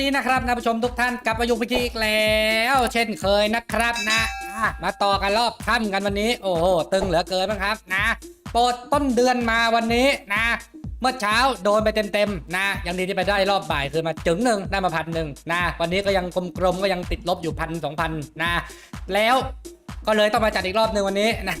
ดีนะครับท่านผู้ชมทุกท่านกลับมาอยู่พิธีอีกแล้ว เช่นเคยนะครับนะอะมาต่อกันรอบค่ำกันวันนี้ โอ้โหตึงเหลือเกินมั้งครับนะโปรดต้นเดือนมาวันนี้นะ เมื่อเช้าโดนไปเต็มๆนะยังดีที่ไปได้รอบบ่ายคือมาจึงหนึ่งได้มาพันหนึ่งนะวันนี้ก็ยังกลมๆก็ยังติดลบอยู่พันสองพันนะแล้วก็เลยต้องมาจัดอีกรอบหนึ่งวันนี้นะ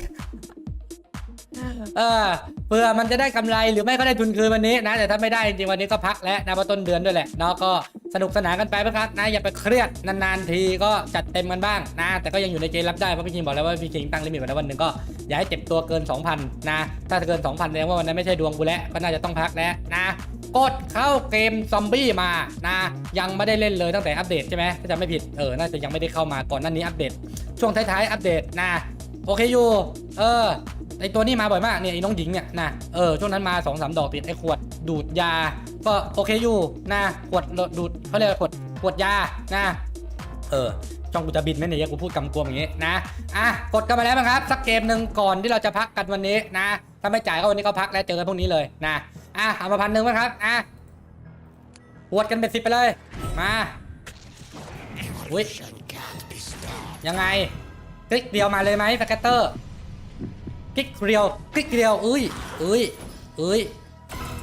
เออเพื่อมันจะได้กำไรหรือไม่ก็ได้ทุนคืนวันนี้นะ แต่ถ้าไม่ได้จริงวันนี้ก็พักแล้วนะเพราะต้นเดือนด้วยแหละเนาะก็สนุกสนานกันไปนะครับนะอย่าไปเครียดนานๆทีก็จัดเต็มกันบ้างนะ แต่ก็ยังอยู่ในเกณฑ์รับได้เพราะพี่คิงบอกแล้วว่าพี่คิงตั้งลิมิตไว้แล้ววันหนึ่งก็อย่าให้เจ็บตัวเกิน 2,000 นะ ถ้าเกิน 2,000แสดงว่าวันนั้นไม่ใช่ดวงกูแล้วก็น่าจะต้องพักแล้วนะกดเข้าเกมซอมบี้มานะ ยังไม่ได้เล่นเลยตั้งแต่อัปเดตใช่ไหมถ้าจำไม่ผิดเออน่าจะยังไม่ได้เข้ามาก่อนหน้านี้อัปเดต ช่วงท้ายๆอัปเดตนะโอเคอยู่เออ ไอตัวนี้มาบ่อยมากเนี่ยไอ้น้องหญิงเนี่ยนะเออช่วงนั้นมา2อสดอกติดไอขวดดูดยา ก็โอเคอยู่นะขวดดูดเขาเรียกว่าขวดขวดยานะเออช่องกูจะบินไหมเนี่ยกูพูดกำกวมอย่างงี้นะอะกดกันมาแล้วนะครับสักเกมหนึ่งก่อนที่เราจะพักกันวันนี้นะถ้าไม่จ่ายก็วันนี้ก็พักแล้วเจอกันพวกนี้เลยนะอะเอามาพันหนึ่งไหมครับอะหวดกันเป็นสิบไปเลยมาอุ้ยยังไงคลิกเดียวมาเลยไหมสแกตเตอร์ ลิกเดียวคลิกเดียวอุ้ยอุ้ยอุ้ย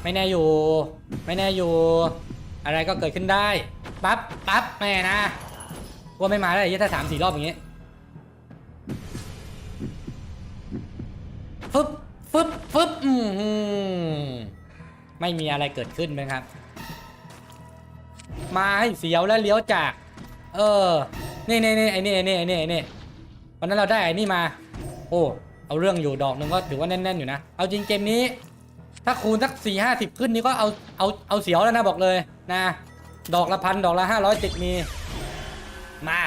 ไม่แน่อยู่ ไม่แน่อยู่ อะไรก็เกิดขึ้นได้ปั๊บปั๊บแม่นะว่าไม่มาได้ยี่ถ้าสามสี่รอบอย่างงี้ฟึบฟึบฟึบอืมไม่มีอะไรเกิดขึ้นไหมครับ มาให้เสียวแล้วเลี้ยวจาก เออนี่นี่นี่ไอ้นี่ไอ้นี่ไอ้นี่ไอ้นี่วันนั้นเราได้ไอ้นี่มา โอ้ เอาเรื่องอยู่ดอกหนึ่งก็ถือว่าแน่นๆอยู่นะ เอาจริงเกมนี้ ถ้าคูณสักสี่ห้าสิบขึ้นนี่ก็เอาเอาเอาเสียวแล้วนะบอกเลยนะ ดอกละพันดอกละห้าร้อยติดมี มา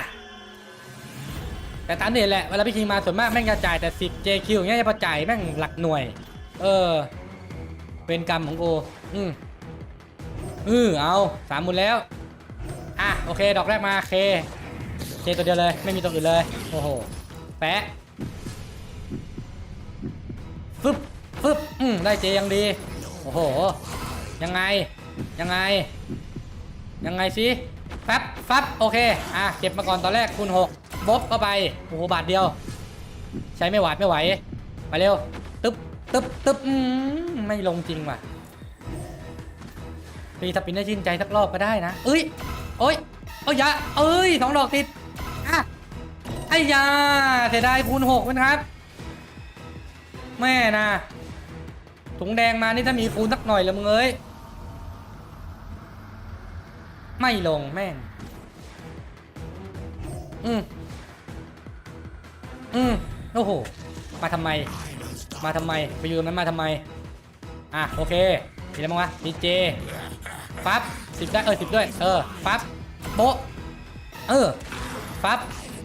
แต่ตามนี่แหละเวลาพี่คิงมาส่วนมากแม่งจะจ่ายแต่สิบ JQ อย่างเงี้ยจะพอจ่ายแม่งหลักหน่วย เออ เป็นกรรมของโออืมอือเอาสามหมุนแล้ว อะโอเค ดอกแรกมาเคเคตัวเดียวเลย ไม่มีตัวอื่นเลย โอ้โหแปะ ฟึบฟึบอืมได้เจยังดี โอ้โห ยังไง ยังไง ยังไงสิแป๊บฟับโอเค อะ เก็บมาก่อนตอนแรกคูณ6บ๊บเข้าไป โอ้โห บาทเดียว ใช้ไม่หวาดไม่ไหว มาเร็ว ตึ๊บ ตึ๊บ ตึ๊บ อืมไม่ลงจริงว่ะปีสปินได้ชื่นใจสักรอบก็ได้นะ เอ้ย โอ้ยโอ้ยอยาเอ้ยสองดอกติด อะ ไอ้ยาเสียดายคูณ6นะครับ แม่นะถุงแดงมานี่ถ้ามีคูณสักหน่อยละมึงเอ้ย ไม่ลงแม่ง อืมอืมโอ้โห มาทำไม มาทำไม ไปอยู่ตรงนั้นมาทำไม อะโอเคมีอะไรบ้างวะดีเจปั๊บสิบได้เออสิบด้วย เออปั๊บโปะเออปั๊บ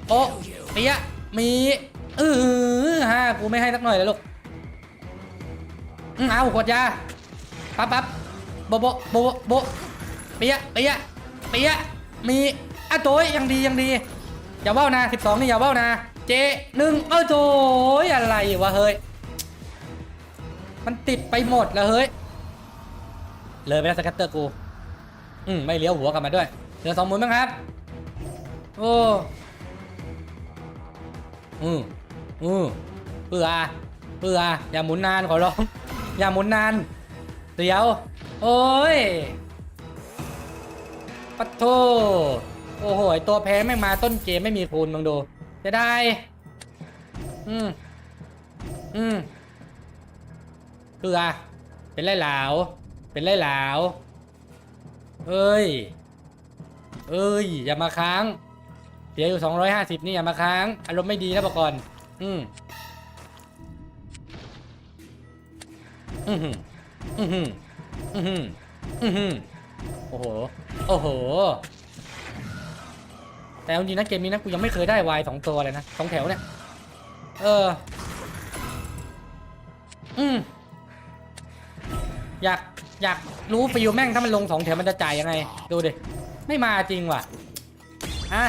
โปะเปียมีเออฮะกูไม่ให้สักหน่อยเลยลูก อืมเอาขวดยาปั๊บปั๊บโบโบโบโบโบเปียะเปียะเปียะมีอะโถยยังดียังดี อย่าเว้านะ12 นี่อย่าเว้านะ เจหนึ่งเออโถยอะไรวะเฮ้ย มันติดไปหมดแล้วเฮ้ย เลยไปแล้วสแกัตเตอร์กู อืมไม่เลี้ยวหัวกลับมาด้วย เหลือสองหมุนบ้างครับ โอ้ อืมอืมเปื่อเปื่ออย่าหมุนนานขอร้อง อย่าหมุนนาน เดี๋ยว โอ้ย ปัดโทโอ้โหตัวแพ้ไม่มาต้นเกมไม่มีคูณมึงดู จะได้ อืม อืมเกลือ เป็นไรเหลาเป็นไรเหลาเอ้ย เอ้ย อย่ามาค้าง เสียอยู่ 250 นี่อย่ามาค้าง อารมณ์ไม่ดีนะบอกก่อน อืม อือหืออือหืออือหืออือหือโอ้โห โอ้โห แต่จริงนะเกมนี้นะกูยังไม่เคยได้วายสองตัวเลยนะสองแถวเนี่ย เออ อืมอยากอยากรู้ฟิลแม่งถ้ามันลงสองแถวมันจะจ่ายยังไง ดูดิ ไม่มาจริงว่ะ อะ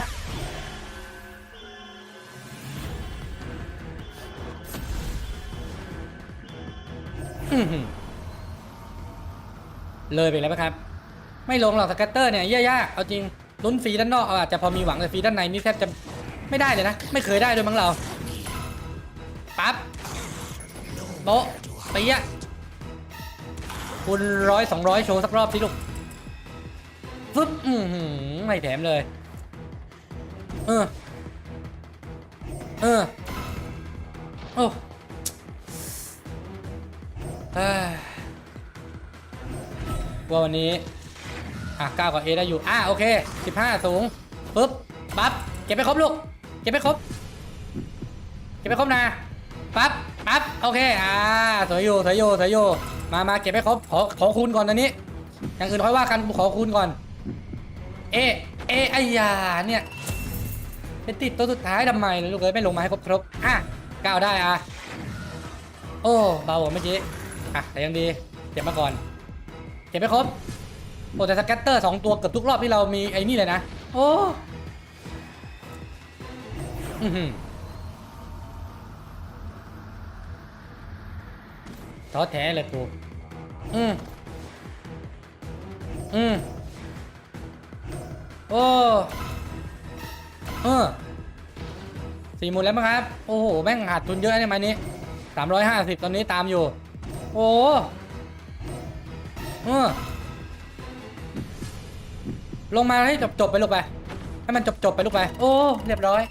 เลยไปแล้วไหมครับ ไม่ลงหรอกสแกตเตอร์เนี่ยยากเอาจริงลุ้นฟรีด้านนอกเอาอาจจะพอมีหวังแต่ฟรีด้านในนี่แทบจะไม่ได้เลยนะ ไม่เคยได้ด้วยมั้งเราปั๊บโบ๊ะไปยะคุณร้อยสองร้อยโชว์สักรอบสิลูกฟึบอือหือไม่แถมเลย เออ เออ โอ้อ ว่าวันนี้ อะ9กับ A ได้อยู่ อะโอเค15สูงปุ๊บปั๊บเก็บไปครบลูก เก็บไปครบ เก็บไปครบนะปั๊บปั๊บโอเค อ่าสวยอยู่สวยอยู่สวยอยู่มามาเก็บไปครบขอขอคูณก่อนตอนนี้อย่างอื่นค่อยว่ากันขอคูณก่อน เอเอไอ้ยาเนี่ยไปติดตัวสุดท้ายทำไมล่ะลูกเอ้ยไม่ลงมาให้ครบครบอะก้าวได้อะโอ้เบากว่าเมื่อกี้ อะแต่ยังดีเก็บมาก่อนเก็บไปครบโอ้แต่สแกตเตอร์สองตัวเกือบทุกรอบที่เรามีไอ้นี่เลยนะ โอ้อื้อหือท้อแท้เลยกูอืมอืมโอ้เออสี่หมุนแล้วมั้งครับ โอ้โห แม่งขาดทุนเยอะเนี่ยมานี้สามร้อยห้าสิบตอนนี้ตามอยู่ โอ้เออลงมาให้จบจบไปลูกไป ให้มันจบจบไปลูกไป โอ้ เรียบร้อย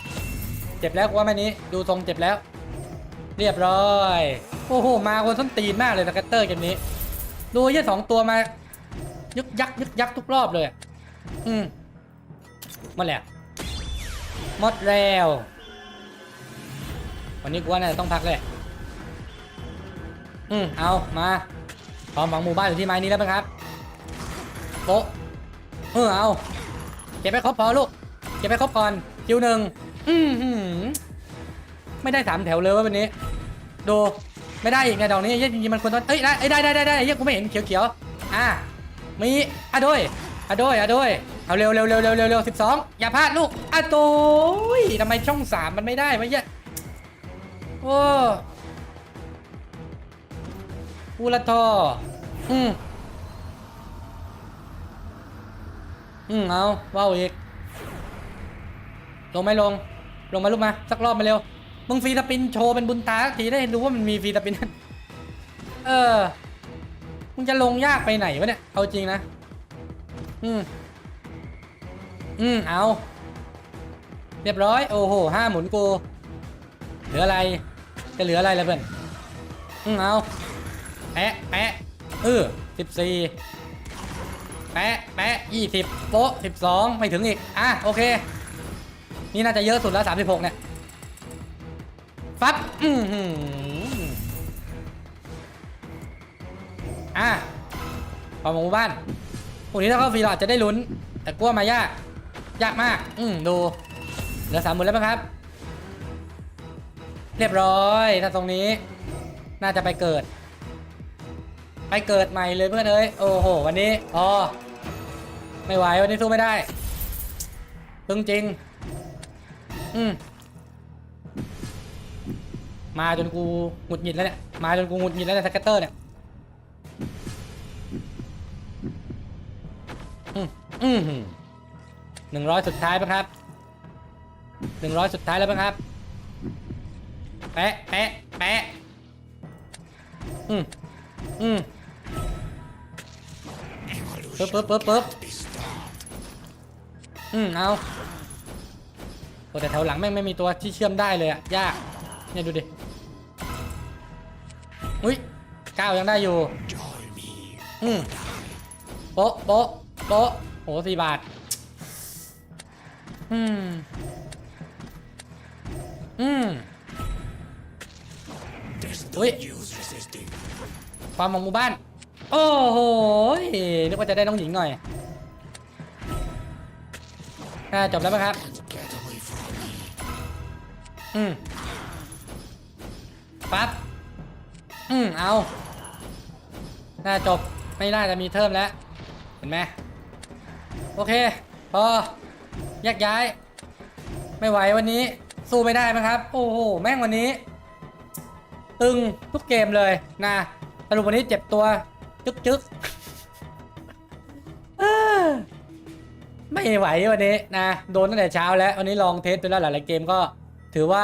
เจ็บแล้วว่าแม่นี้ ดูทรงเจ็บแล้ว เรียบร้อย โอ้โห มาคนส้นตีนมากเลยสแกตเตอร์เกมนี้ ดูยี่สองตัวมายึกยักยึกยักทุกรอบเลย อืมมดแล้วหมดแล้ว วันนี้กูว่าน่าจะต้องพักเลย อืมเอามาความหวังหมู่บ้านอยู่ที่ไม้นี้แล้วไหมครับโป๊ะเออเอาเก็บไปครบพอลูกเก็บไปครบก่อนคิวหนึ่งอืมหืมไม่ได้สามแถวเลยว่าวันนี้ดูไม่ได้อีกไงดอกนี้เยจริงๆมันควรต้องเอ้ยได้เอ้ยได้ได้ได้ได้เหี้ยกูไม่เห็นเขียวเขียวๆอะมีอะด้วยอะด้วยอะด้วยเอาเร็วเร็วเร็วเร็วเร็วเร็วสิบสองอย่าพลาดลูกอะโต้ยทำไมช่องสามมันไม่ได้วะเหี้ยโอ้ อูละทออืมอืมเอาว้าวอีก ลงไม่ลง ลงมาลูกมา สักรอบมาเร็ว มึงฟรีสปินโชว์เป็นบุญตาทีได้รู้ว่ามันมีฟรีสปิน เออ มึงจะลงยากไปไหนวะเนี่ย เอาจริงนะ อืม อืม เอา เรียบร้อย โอ้โหห้าหมุนกู เหลืออะไร จะเหลืออะไรล่ะเพื่อน อืม เอา แปะแปะเออสิบสี่แปะแปะยี่สิบโป๊ะสิบสองไม่ถึงอีก อะ โอเค นี่น่าจะเยอะสุดแล้วสามสิบหกเนี่ย ฟับ อือหืออะพอหมู่บ้านพวกนี้ถ้าเข้าฟรีเราอาจจะได้ลุ้น แต่กลัวมายาก ยากมาก อืม ดู เหลือสามหมื่นแล้วมั้งครับ เรียบร้อย ถ้าตรงนี้ น่าจะไปเกิด ไปเกิดใหม่เลยเพื่อนเอ้ย โอ้โห วันนี้พอไม่ไหววันนี้สู้ไม่ได้ตึงจริง อืมมาจนกูหงุดหงิดแล้วเนี่ย มาจนกูหงุดหงิดแล้วเนี่ยสแกตเตอร์เนี่ยอืมอืมหนึ่งร้อยสุดท้ายปะครับหนึ่งร้อยสุดท้ายแล้วปะครับ แปะแปะแปะอืมอืม ปึ๊บปึ๊บปึ๊บปึ๊บอืมเอาโอ้แต่แถวหลังแม่งไม่มีตัวที่เชื่อมได้เลยอะยากเนี่ยดูดิอุ้ยก้าวยังได้อยู่อืมโป๊ะโป๊ะโป๊ะโหสี่บาทอืมอืมอุ้ยความของหมู่บ้าน โอ้โหนึกว่าจะได้น้องหญิงหน่อยอ่าจบแล้วไหมครับ อืมปั๊บ อืมเอา น่าจบ ไม่น่าจะมีเทิมแล้ว เห็นไหมโอเค พอแยกย้าย ไม่ไหววันนี้ สู้ไม่ได้ไหมครับ โอ้โห แม่งวันนี้ ตึงทุกเกมเลยนะ สรุปวันนี้เจ็บตัว จึ๊กจึ๊กไม่ไหววันนี้นะโดนตั้งแต่เช้าแล้ววันนี้ลองเทสไปแล้วหลายๆเกมก็ ถือว่า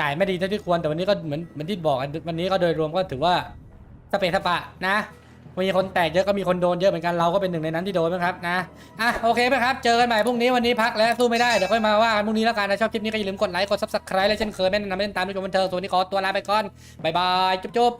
จ่ายไม่ดีเท่าที่ควรแต่วันนี้ก็เหมือนเหมือนที่บอกกันวันนี้ก็โดยรวมก็ถือว่าสเปซสปะนะมีคนแตกเยอะก็มีคนโดนเยอะเหมือนกันเราก็เป็นหนึ่งในนั้นที่โดนนะครับนะอะโอเคไหมครับเจอกันใหม่พรุ่งนี้วันนี้พักแล้วสู้ไม่ได้เดี๋ยวค่อยมาว่ากันพรุ่งนี้แล้วกันนะชอบคลิปนี้ก็อย่าลืมกดไลค์กดซับสไครต์และเช่นเคยแม่นะนำให้ติดตามดูชมบันเทิงส่วนนี้ขอตัวลาไปก่อนบายบายจุ๊บ